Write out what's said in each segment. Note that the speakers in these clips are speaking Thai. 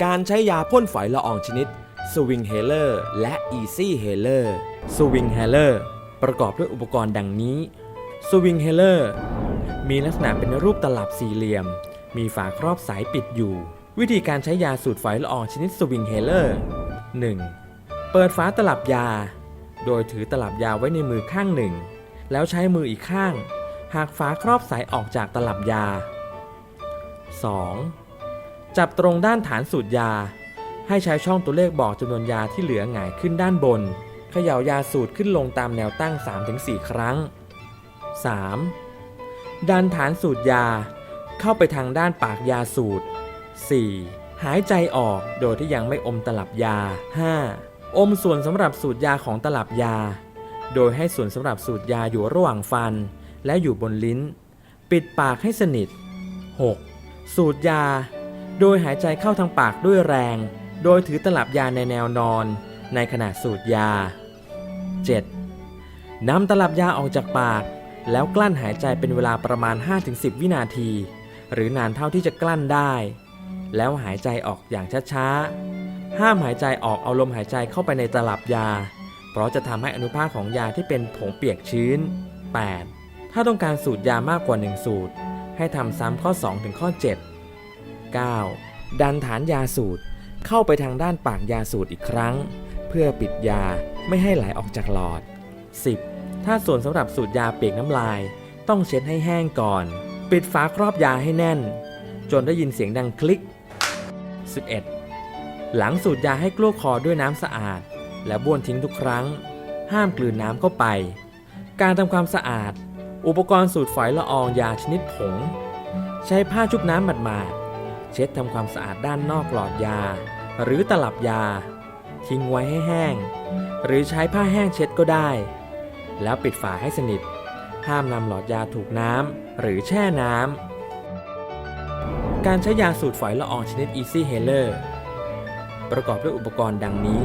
การใช้ยาพ่นฝอยละอองชนิด Swing h a l e r และ Easy h a l e r Swing h a l e r ประกอบด้วยอุปกรณ์ดังนี้ Swing h a l e r มีลักษณะเป็นรูปตลับสี่เหลี่ยม มีฝาครอบสายปิดอยู่ วิธีการใช้ยาสูตรฝอยละอองชนิด Swing h a l e r 1. เปิดฝาตลับยา โดยถือตลับยาไว้ในมือข้างหนึ่ง แล้วใช้มืออีกข้างหักฝาครอบสายออกจากตลับยา 2. จับตรงด้านฐานสูตรยา ให้ใช้ช่องตัวเลขบอกจำนวนยาที่เหลือหงายขึ้นด้านบนเขย่ายาสูตรขึ้นลงตามแนวตั้ง 3-4 ครั้ง 3. ดันฐานสูตรยา เข้าไปทางด้านปากยาสูตร 4. หายใจออกโดยที่ยังไม่อมตลับยา 5. อมส่วนสำหรับสูตรยาของตลับยา โดยให้ส่วนสำหรับสูตรยาอยู่ระหว่างฟัน และอยู่บนลิ้น ปิดปากให้สนิท 6. สูตรยา โดยหายใจเข้าทางปากด้วยแรง โดยถือตลับยาในแนวนอน ในขณะสูตรยา 7. นำตลับยาออกจากปาก แล้วกลั้นหายใจเป็นเวลาประมาณ 5-10 วินาที หรือนานเท่าที่จะกลั้นได้ แล้วหายใจออกอย่างช้าๆ ห้ามหายใจออกเอาลมหายใจเข้าไปในตลับยา เพราะจะทำให้อนุภาคของยาที่เป็นผงเปียกชื้น 8. ถ้าต้องการสูตรยามากกว่า 1 สูตร ให้ทำซ้ำข้อ 2 ถึงข้อ 7 9. ดันฐานยาสูตรเข้าไปทางด้านปากยาสูตรอีกครั้ง เพื่อปิดยาไม่ให้ไหลออกจากหลอด 10. ถ้าส่วนสำหรับสูตรยาเปียกน้ำลาย ต้องเช็ดให้แห้งก่อน ปิดฝาครอบยาให้แน่น จนได้ยินเสียงดังคลิก 11. หลังสูตรยาให้กลั้วคอด้วยน้ำสะอาด และบ้วนทิ้งทุกครั้ง ห้ามกลืนน้ำเข้าไป การทำความสะอาด อุปกรณ์สูตรฝอยละอองยาชนิดผง ใช้ผ้าชุบน้ำหมาดๆ เช็ดทำความสะอาดด้านนอกหลอดยา หรือตลับยา ทิ้งไว้ให้แห้ง หรือใช้ผ้าแห้งเช็ดก็ได้ แล้วปิดฝาให้สนิท ห้ามนำหลอดยาถูกน้ำหรือแช่น้ำการใช้ยาสูตรฝอยละอองชนิด Easy h a l e r ประกอบด้วยอุปกรณ์ดังนี้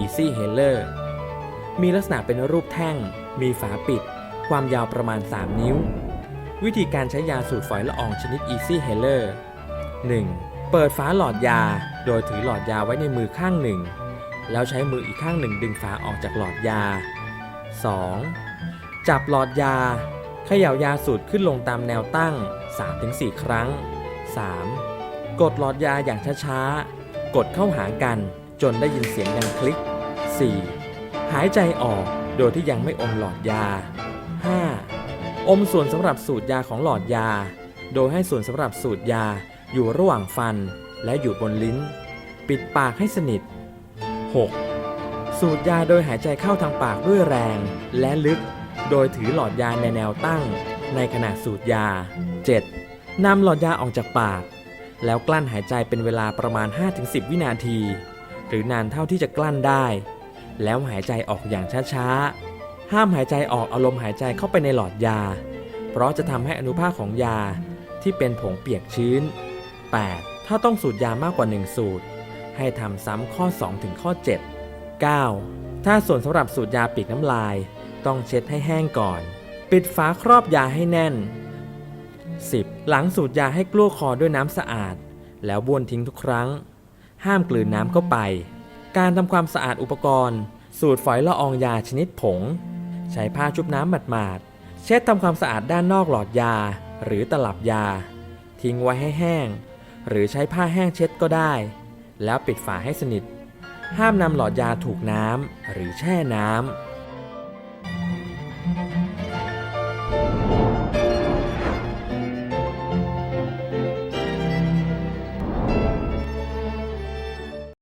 Easy h a l e r มีลักษณะเป็นรูปแท่ง มีฝาปิด ความยาวประมาณ 3 นิ้ว วิธีการใช้ยาสูตรฝอยละอองชนิด Easy h a l e r 1. เปิดฝาหลอดยา โดยถือหลอดยาไว้ในมือข้างหนึ่ง แล้วใช้มืออีกข้างหนึ่งดึงฝาออกจากหลอดยา 2. จับหลอดยาเขย่ายาสูตรขึ้นลงตามแนวตั้ง 3-4 ครั้ง 3. กดหลอดยาอย่างช้าๆ กดเข้าหากันจนได้ยินเสียงดังคลิก 4. หายใจออกโดยที่ยังไม่อมหลอดยา 5. อมส่วนสำหรับสูตรยาของหลอดยา โดยให้ส่วนสำหรับสูตรยา อยู่ระหว่างฟันและอยู่บนลิ้น ปิดปากให้สนิท 6. สูดยาโดยหายใจเข้าทางปากด้วยแรงและลึก โดยถือหลอดยาในแนวตั้ง ในขณะสูดยา 7. นำหลอดยาออกจากปาก แล้วกลั้นหายใจเป็นเวลาประมาณ 5-10 วินาที หรือนานเท่าที่จะกลั้นได้ แล้วหายใจออกอย่างช้าๆ ห้ามหายใจออกเอาลมหายใจเข้าไปในหลอดยา เพราะจะทำให้อนุภาคของยาที่เป็นผงเปียกชื้น 8. ถ้าต้องสูตรยามากกว่า 1 สูตร ให้ทำซ้ำข้อ 2 ถึงข้อ 7 9. ถ้าส่วนสำหรับสูตรยาปีกน้ำลาย ต้องเช็ดให้แห้งก่อน ปิดฝาครอบยาให้แน่น 10. หลังสูตรยาให้กลั้วคอด้วยน้ำสะอาด แล้วบ้วนทิ้งทุกครั้ง ห้ามกลืนน้ำเข้าไป การทำความสะอาดอุปกรณ์ สูตรฝอยละอองยาชนิดผง ใช้ผ้าชุบน้ำหมาดๆเช็ดทำความสะอาดด้านนอกหลอดยา หรือตลับยา ทิ้งไว้ให้แห้ง หรือใช้ผ้าแห้งเช็ดก็ได้ แล้วปิดฝาให้สนิท ห้ามนำหลอดยาถูกน้ำหรือแช่น้ำ